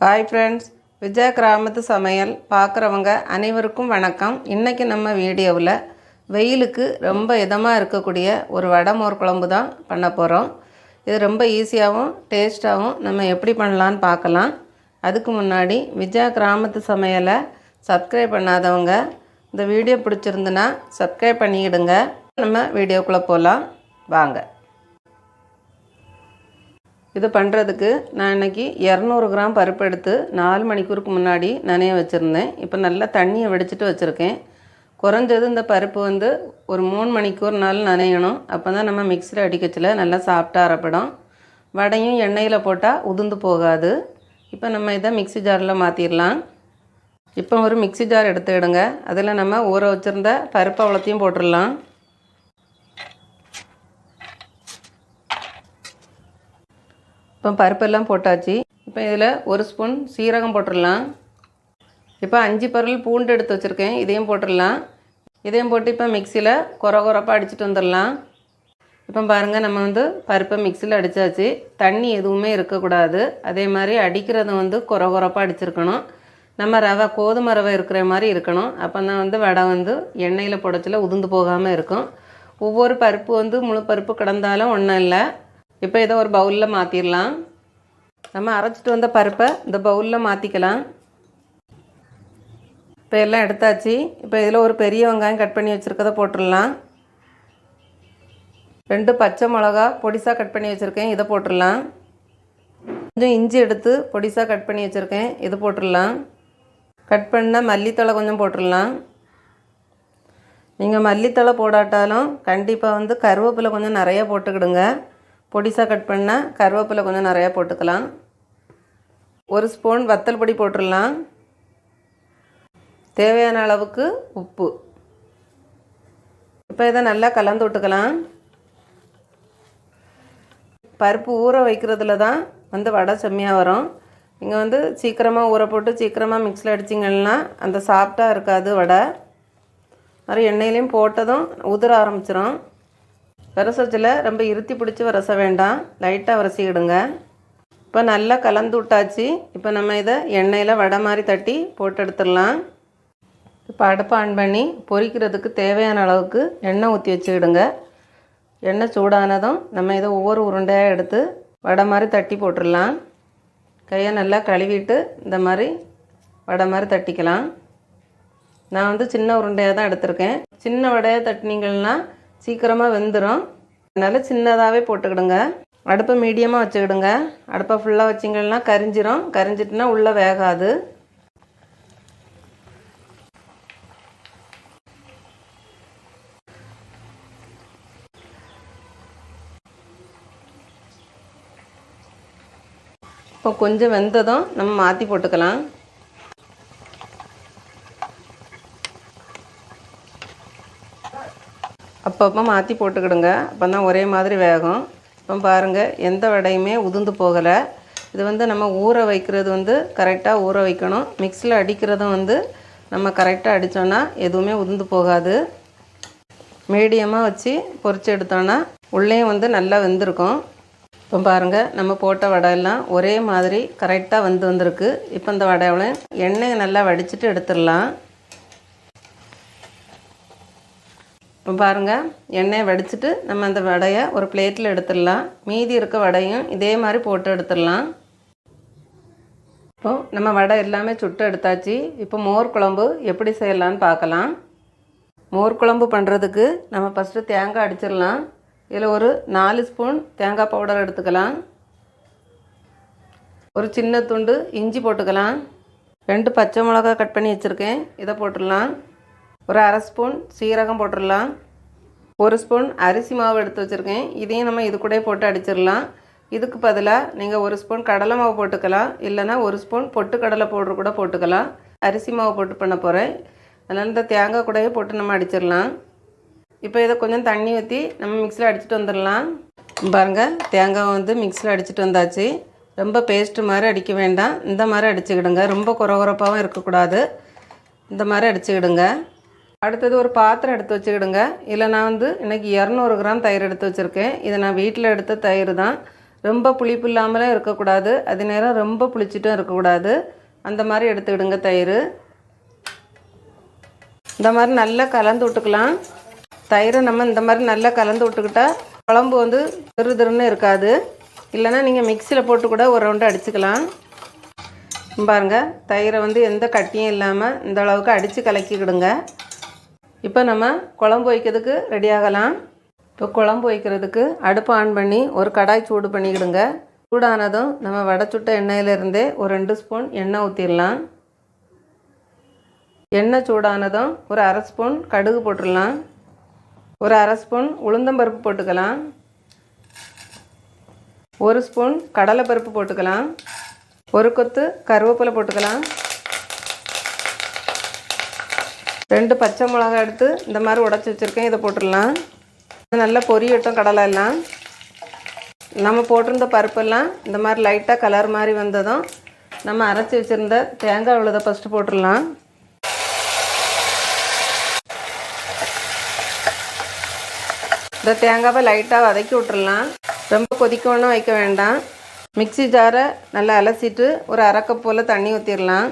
Hi friends Vijaya கிராமத்து சமையல் பார்க்குறவங்க அனைவருக்கும் வணக்கம். இன்றைக்கி நம்ம வீடியோவில் வெயிலுக்கு ரொம்ப இதமாக இருக்கக்கூடிய ஒரு வடை மோர் குழம்பு தான் பண்ண போகிறோம் இது ரொம்ப ஈஸியாகவும் டேஸ்ட்டாகவும் நம்ம எப்படி பண்ணலான்னு பார்க்கலாம். அதுக்கு முன்னாடி விஜயா கிராமத்து சமையலை சப்ஸ்கிரைப் பண்ணாதவங்க இந்த வீடியோ பிடிச்சிருந்துன்னா சப்ஸ்கிரைப் பண்ணிக்கிடுங்க நம்ம வீடியோக்குள்ளே போகலாம் வாங்க. இது பண்ணுறதுக்கு நான் இன்றைக்கி இரநூறு கிராம் பருப்பு எடுத்து நாலு மணிக்கூருக்கு முன்னாடி நனைய வச்சுருந்தேன். இப்போ நல்லா தண்ணியை வடிச்சிட்டு வச்சுருக்கேன். குறைஞ்சது இந்த பருப்பு வந்து ஒரு மூணு மணிக்கூர் நாள் நனையணும். அப்போ தான் நம்ம மிக்சியில் அடிக்கச்சில் நல்லா சாப்பிட்டா அரைப்படும். வடையும் எண்ணெயில் போட்டால் உதிர்ந்து போகாது. இப்போ நம்ம இதை மிக்ஸி ஜாரில் மாற்றிடலாம் இப்போ ஒரு மிக்ஸி ஜார் எடுத்துக்கிடுங்க அதில் நம்ம ஊற வச்சுருந்த பருப்பு அவ்வளோத்தையும் போட்டுடலாம் இப்போ பருப்பெல்லாம் போட்டாச்சு. இப்போ இதில் ஒரு ஸ்பூன் சீரகம் போட்டுடலாம். இப்போ அஞ்சு பருள் பூண்டு எடுத்து வச்சுருக்கேன். இதையும் போட்டுடலாம். இதையும் போட்டு இப்போ மிக்சியில் குறை குறப்பாக அடிச்சுட்டு வந்துடலாம். இப்போ பாருங்கள் நம்ம வந்து பருப்பை மிக்சியில் அடித்தாச்சு தண்ணி எதுவுமே இருக்கக்கூடாது. அதே மாதிரி அடிக்கிறது வந்து குறை குறப்பாக அடிச்சிருக்கணும். நம்ம ரவை கோதுமை ரவை இருக்கிற மாதிரி இருக்கணும். அப்போ தான் வந்து வடை வந்து எண்ணெயில் புடச்சில் உதிர்ந்து போகாமல் இருக்கும். ஒவ்வொரு பருப்பு வந்து முழு பருப்பு கிடந்தாலும் ஒன்றும் இல்லை. இப்போ இதை ஒரு பவுலில் மாற்றிடலாம் நம்ம அரைச்சிட்டு வந்த பருப்பை இந்த பவுலில் மாற்றிக்கலாம் இப்போ எல்லாம் எடுத்தாச்சு. இப்போ இதில் ஒரு பெரிய வெங்காயம் கட் பண்ணி வச்சுருக்கதை போட்டுடலாம். ரெண்டு பச்சை மிளகா பொடிசாக கட் பண்ணி வச்சுருக்கேன். இதை போட்டுடலாம். கொஞ்சம் இஞ்சி எடுத்து பொடிசாக கட் பண்ணி வச்சுருக்கேன். இது போட்டுடலாம். கட் பண்ண மல்லித்தழை கொஞ்சம் போட்டுடலாம். நீங்கள் மல்லித்தழை போடாட்டாலும் கண்டிப்பாக வந்து கருவேப்பிலை கொஞ்சம் நிறையா போட்டுக்கிடுங்க. பொடிசாக கட் பண்ணால் கருவேப்பிலை கொஞ்சம் நிறையா போட்டுக்கலாம். ஒரு ஸ்பூன் வத்தல் பொடி போட்டுடலாம். தேவையான அளவுக்கு உப்பு. இப்போ இதை நல்லா கலந்து விட்டுக்கலாம். பருப்பு ஊற வைக்கிறதுல தான் வந்து வடை செம்மையாக வரும். நீங்கள் வந்து சீக்கிரமாக ஊற போட்டு சீக்கிரமாக மிக்ஸில் அடிச்சிங்கன்னா அந்த சாஃப்டாக இருக்காது வடை. மாதிரி எண்ணெயிலையும் போட்டதும் உதிர ஆரம்பிச்சிடும் வரசச்சில் ரொம்ப இருத்தி பிடிச்சி வரச வேண்டாம். லைட்டாக வரசிக்கிடுங்க இப்போ நல்லா கலந்து விட்டாச்சு. இப்போ நம்ம இதை எண்ணெயில் வடை மாதிரி தட்டி போட்டு எடுத்துடலாம். இப்போ அடுப்பை ஆன் பண்ணி பொரிக்கிறதுக்கு தேவையான அளவுக்கு எண்ணெய் ஊற்றி வச்சுக்கிடுங்க. எண்ணெய் சூடானதும் நம்ம இதை ஒவ்வொரு உருண்டையாக எடுத்து வடை மாதிரி தட்டி போட்டுடலாம். கையை நல்லா கழுவிட்டு இந்த மாதிரி வடை மாதிரி தட்டிக்கலாம். நான் வந்து சின்ன உருண்டையாக தான் எடுத்திருக்கேன். சின்ன வடையாக தட்டினீங்கன்னா சீக்கிரமாக வெந்துடும் அதனால் சின்னதாகவே போட்டுக்கிடுங்க. அடுப்பை மீடியமாக வச்சுக்கிடுங்க. அடுப்பை ஃபுல்லாக வச்சிங்கன்னா கரிஞ்சிரும். கரிஞ்சிட்டுனா உள்ளே வேகாது. இப்போ கொஞ்சம் வெந்ததும் நம்ம மாற்றி போட்டுக்கலாம். அப்பப்போ மாற்றி போட்டுக்கிடுங்க. அப்போ தான் ஒரே மாதிரி வேகும். இப்போ பாருங்கள் எந்த வடையுமே உதிர்ந்து போகலை. இது வந்து நம்ம ஊற வைக்கிறது வந்து கரெக்டாக ஊற வைக்கணும். மிக்ஸியில் அடிக்கிறதும் வந்து நம்ம கரெக்டாக அடித்தோன்னா எதுவுமே உதிர்ந்து போகாது. மீடியமாக வச்சு பொறிச்சு எடுத்தோன்னா உள்ளேயும் வந்து நல்லா வெந்திருக்கும். இப்போ பாருங்கள் நம்ம போட்ட வடையெல்லாம் ஒரே மாதிரி கரெக்டாக வந்து வந்திருக்கு. இப்போ இந்த வடையெல்லாம் எண்ணெயை நல்லா வடிச்சிட்டு எடுத்துடலாம். இப்போ பாருங்கள் எண்ணெயை வடிச்சிட்டு நம்ம அந்த வடையை ஒரு பிளேட்டில் எடுத்துடலாம். மீதி இருக்க வடையும் இதே மாதிரி போட்டு எடுத்துடலாம். இப்போது நம்ம வடை எல்லாமே சுட்டு எடுத்தாச்சு. இப்போ மோர் குழம்பு எப்படி செய்யலான்னு பார்க்கலாம். மோர் குழம்பு பண்ணுறதுக்கு நம்ம ஃபஸ்ட்டு தேங்காய் அடிச்சிடலாம். இதில் ஒரு நாலு ஸ்பூன் தேங்காய் பவுடர் எடுத்துக்கலாம். ஒரு சின்ன துண்டு இஞ்சி போட்டுக்கலாம். ரெண்டு பச்சை மிளகா கட் பண்ணி வச்சுருக்கேன். இதை போட்டுடலாம். ஒரு அரை ஸ்பூன் சீரகம் போட்டுடலாம். ஒரு ஸ்பூன் அரிசி மாவு எடுத்து வச்சுருக்கேன். இதையும் நம்ம இது கூட போட்டு அடிச்சிடலாம். இதுக்கு பதிலாக நீங்கள் ஒரு ஸ்பூன் கடலை மாவு போட்டுக்கலாம். இல்லைனா ஒரு ஸ்பூன் பொட்டு கடலை பவுட்ரு கூட போட்டுக்கலாம். அரிசி மாவு போட்டு பண்ண போகிறேன் அதனால் இந்த தேங்காய் கூடயே போட்டு நம்ம அடிச்சிடலாம். இப்போ இதை கொஞ்சம் தண்ணி ஊற்றி நம்ம மிக்ஸியில் அடிச்சுட்டு வந்துடலாம். பாருங்கள் தேங்காய் வந்து மிக்சியில் அடிச்சுட்டு வந்தாச்சு. ரொம்ப பேஸ்ட்டு மாதிரி அடிக்க வேண்டாம். இந்த மாதிரி அடிச்சுக்கிடுங்க. ரொம்ப குறகுறப்பாகவும் இருக்கக்கூடாது. இந்த மாதிரி அடிச்சுக்கிடுங்க. அடுத்தது ஒரு பாத்திரம் எடுத்து வச்சுக்கிடுங்க. இல்லை நான் வந்து இன்றைக்கி இரநூறு கிராம் தயிர் எடுத்து வச்சுருக்கேன். இதை நான் வீட்டில் எடுத்த தயிர் தான். ரொம்ப புளிப்பு இல்லாமலும் இருக்கக்கூடாது. அதே நேரம் ரொம்ப புளிச்சிட்டும் இருக்கக்கூடாது. அந்த மாதிரி எடுத்துக்கிடுங்க தயிர். இந்த மாதிரி நல்லா கலந்து விட்டுக்கலாம். தயிரை நம்ம இந்த மாதிரி நல்லா கலந்து விட்டுக்கிட்டால் குழம்பு வந்து திரு திருன்னு இருக்காது. இல்லைன்னா நீங்கள் மிக்சியில் போட்டு கூட ஒரு ரவுண்டு அடிச்சுக்கலாம். பாருங்கள் தயிரை வந்து எந்த கட்டியும் இல்லாமல் இந்த அளவுக்கு அடித்து கலக்கிக்கிடுங்க. இப்போ நம்ம குழம்பு வைக்கிறதுக்கு ரெடி ஆகலாம். இப்போ குழம்பு வைக்கிறதுக்கு அடுப்பு ஆன் பண்ணி ஒரு கடாய் சூடு பண்ணிக்கிடுங்க. சூடானதும் நம்ம வடை சுட்ட எண்ணெயிலேருந்தே ஒரு ரெண்டு ஸ்பூன் எண்ணெய் ஊற்றிடலாம் எண்ணெய் சூடானதும் ஒரு அரை ஸ்பூன் கடுகு போட்டுடலாம். ஒரு அரை ஸ்பூன் உளுந்தம்பருப்பு போட்டுக்கலாம். ஒரு ஸ்பூன் கடலைப்பருப்பு போட்டுக்கலாம். ஒரு கொத்து கருவேப்பிலை போட்டுக்கலாம். ரெண்டு பச்சை மிளகா எடுத்து இந்த மாதிரி உடச்சி வச்சுருக்கேன். இதை போட்டுடலாம். நல்லா பொரியட்டும் கடலை எல்லாம் நம்ம போட்டிருந்த பருப்பெல்லாம் இந்த மாதிரி லைட்டாக கலர் மாதிரி வந்ததும் நம்ம அரைச்சி வச்சுருந்த தேங்காய் விழுதை ஃபஸ்ட்டு போட்டுடலாம். இந்த தேங்காவை லைட்டாக வதக்கி விட்டுடலாம். ரொம்ப கொதிக்கணும் வைக்க வேண்டாம். மிக்ஸி ஜாரை நல்லா அலசிட்டு ஒரு அரைக்கப் போல் தண்ணி ஊற்றிடலாம்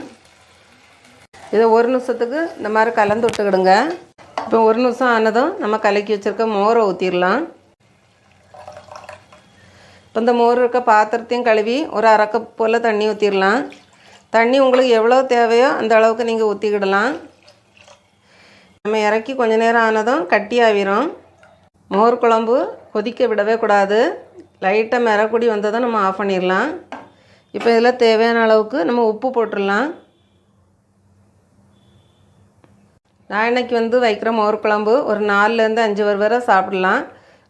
இதை ஒரு நிமிஷத்துக்கு இந்த மாதிரி கலந்து விட்டுக்கிடுங்க. இப்போ ஒரு நிமிஷம் ஆனதும் நம்ம கலக்கி வச்சுருக்க மோரை ஊற்றிடலாம் இப்போ இந்த மோர் இருக்க பாத்திரத்தையும் கழுவி ஒரு அரை போல் தண்ணி ஊற்றிடலாம் தண்ணி உங்களுக்கு எவ்வளோ தேவையோ அந்த அளவுக்கு நீங்கள் ஊற்றிக்கிடலாம் நம்ம இறக்கி கொஞ்ச நேரம் ஆனதும் கட்டி ஆவிரும். மோர் குழம்பு கொதிக்க விடவே கூடாது. லைட்டாக மிரக்குடி வந்ததும் நம்ம ஆஃப் பண்ணிடலாம். இப்போ இதில் தேவையான அளவுக்கு நம்ம உப்பு போட்டுடலாம். நான் இன்னைக்கு வந்து வைக்கிற மோர் குழம்பு ஒரு நாலுலேருந்து அஞ்சு பேர் வரை சாப்பிடலாம்.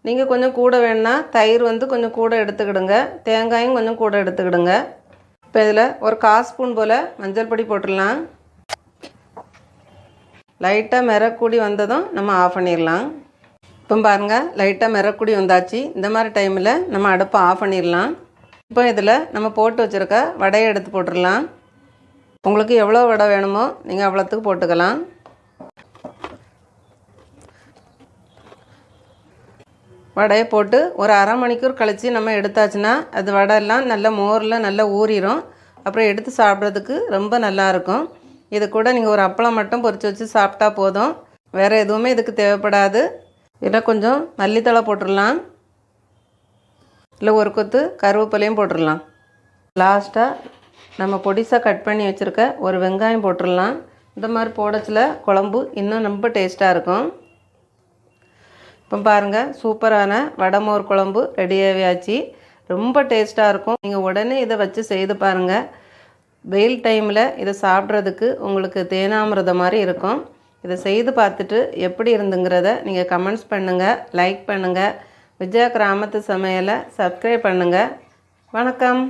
நீங்கள் கொஞ்சம் கூட வேணுன்னா தயிர் வந்து கொஞ்சம் கூட எடுத்துக்கிடுங்க. தேங்காயும் கொஞ்சம் கூட எடுத்துக்கிடுங்க. இப்போ இதில் ஒரு கால் ஸ்பூன் போல் மஞ்சள் பொடி போட்டுடலாம். லைட்டாக மிரக்கூடி வந்ததும் நம்ம ஆஃப் பண்ணிடலாம். இப்போ பாருங்கள் லைட்டாக மிரக்கூடி வந்தாச்சு. இந்த மாதிரி டைமில் நம்ம அடுப்பை ஆஃப் பண்ணிடலாம். இப்போ இதில் நம்ம போட்டு வச்சுருக்க வடையை எடுத்து போட்டுடலாம். உங்களுக்கு எவ்வளோ வடை வேணுமோ நீங்கள் அவ்வளோத்துக்கு போட்டுக்கலாம். வடையை போட்டு ஒரு அரை மணிக்கூர் கழித்து நம்ம எடுத்தாச்சுன்னா அது வடையெல்லாம் நல்ல மோரில் நல்லா ஊறிடும் அப்புறம் எடுத்து சாப்பிட்றதுக்கு ரொம்ப நல்லாயிருக்கும் இது கூட நீங்கள் ஒரு அப்பளம் மட்டும் பொரித்து வச்சு சாப்பிட்டா போதும். வேறு எதுவுமே இதுக்கு தேவைப்படாது. இதில் கொஞ்சம் மல்லித்தழை போட்டுடலாம். இல்லை ஒரு கொத்து கருவேப்பிலையும் போட்டுடலாம். லாஸ்ட்டாக நம்ம பொடிசாக கட் பண்ணி வச்சுருக்க ஒரு வெங்காயம் போட்டுடலாம். இந்த மாதிரி போடச்சில் குழம்பு இன்னும் ரொம்ப டேஸ்ட்டாக இருக்கும். இப்போ பாருங்கள் சூப்பரான வடமோர் குழம்பு ரெடியாகியாச்சு ரொம்ப டேஸ்ட்டாக இருக்கும். நீங்கள் உடனே இதை வச்சு செய்து பாருங்கள் வெயில் டைமில் இதை சாப்பிட்றதுக்கு உங்களுக்கு தேனாமிரதம் மாதிரி இருக்கும். இதை செய்து பார்த்துட்டு எப்படி இருந்துங்கிறத நீங்கள் கமெண்ட்ஸ் பண்ணுங்கள் லைக் பண்ணுங்கள் விஜயா கிராமத்து சமையலை சப்ஸ்கிரைப் பண்ணுங்கள் வணக்கம்.